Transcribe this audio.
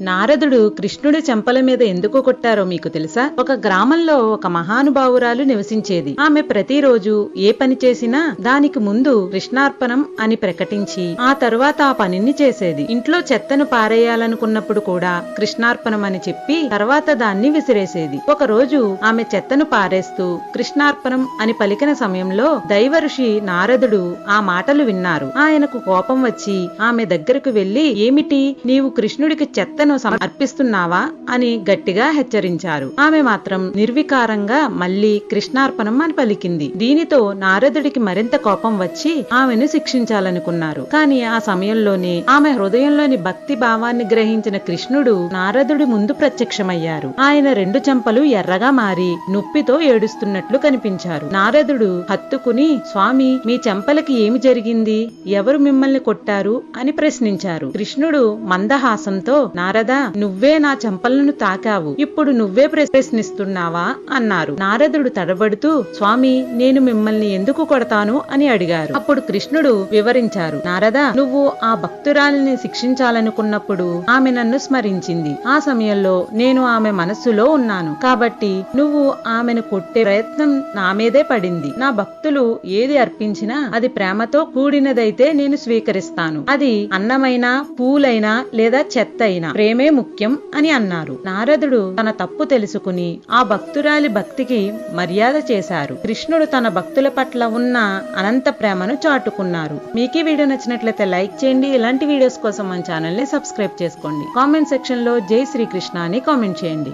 నారదుడు కృష్ణుడి చెంపల మీద ఎందుకు కొట్టారో మీకు తెలుసా? ఒక గ్రామంలో ఒక మహానుభావురాలు నివసించేది. ఆమె ప్రతిరోజు ఏ పని చేసినా దానికి ముందు కృష్ణార్పణం అని ప్రకటించి ఆ తరువాత ఆ పనిని చేసేది. ఇంట్లో చెత్తను పారేయాలనుకున్నప్పుడు కూడా కృష్ణార్పణం అని చెప్పి తర్వాత దాన్ని విసిరేసేది. ఒక రోజు ఆమె చెత్తను పారేస్తూ కృష్ణార్పణం అని పలికిన సమయంలో దైవ ఋషి నారదుడు ఆ మాటలు విన్నారు. ఆయనకు కోపం వచ్చి ఆమె దగ్గరకు వెళ్ళి ఏమిటి? నీవు కృష్ణుడికి చెత్తను సమర్పిస్తున్నావా అని గట్టిగా హెచ్చరించారు. ఆమె మాత్రం నిర్వికారంగా మళ్ళీ కృష్ణార్పణం అని పలికింది. దీనితో నారదుడికి మరింత కోపం వచ్చి ఆమెను శిక్షించాలనుకున్నారు. కానీ ఆ సమయంలోనే ఆమె హృదయంలోని భక్తి భావాన్ని గ్రహించిన కృష్ణుడు నారదుడి ముందు ప్రత్యక్షమయ్యారు. ఆయన రెండు చెంపలు ఎర్రగా మారి నొప్పితో ఏడుస్తున్నట్లు కనిపించారు. నారదుడు హత్తుకుని స్వామి మీ చెంపలకి ఏమి జరిగింది? ఎవరు మిమ్మల్ని కొట్టారు? అని ప్రశ్నించారు. కృష్ణుడు మందహాసంతో నారద నువ్వే నా చెంపలను తాకావు. ఇప్పుడు నువ్వే ప్రశ్నిస్తున్నావా? అన్నారు. నారదుడు తడబడుతూ స్వామి నేను మిమ్మల్ని ఎందుకు కొడతాను? అని అడిగారు. అప్పుడు కృష్ణుడు వివరించారు. నారద నువ్వు ఆ భక్తురాలిని శిక్షించాలనుకున్నప్పుడు ఆమె నన్ను స్మరించింది. ఆ సమయంలో నేను ఆమె మనస్సులో ఉన్నాను. కాబట్టి నువ్వు ఆమెను కొట్టే ప్రయత్నం నా మీదే పడింది. నా భక్తులు ఏది అర్పించినా అది ప్రేమతో కూడినదైతే నేను స్వీకరిస్తాను. అది అన్నమైనా పూలైనా లేదా చెత్త అయినా ప్రేమే ముఖ్యం అని అన్నారు. నారదుడు తన తప్పు తెలుసుకుని ఆ భక్తురాలి భక్తికి మర్యాద చేశారు. కృష్ణుడు తన భక్తుల పట్ల ఉన్న అనంత ప్రేమను చాటుకున్నారు. మీకు ఈ వీడియో నచ్చినట్లయితే లైక్ చేయండి. ఇలాంటి వీడియోస్ కోసం మన ఛానల్ని సబ్స్క్రైబ్ చేసుకోండి. కామెంట్ సెక్షన్లో జై శ్రీకృష్ణ అని కామెంట్ చేయండి.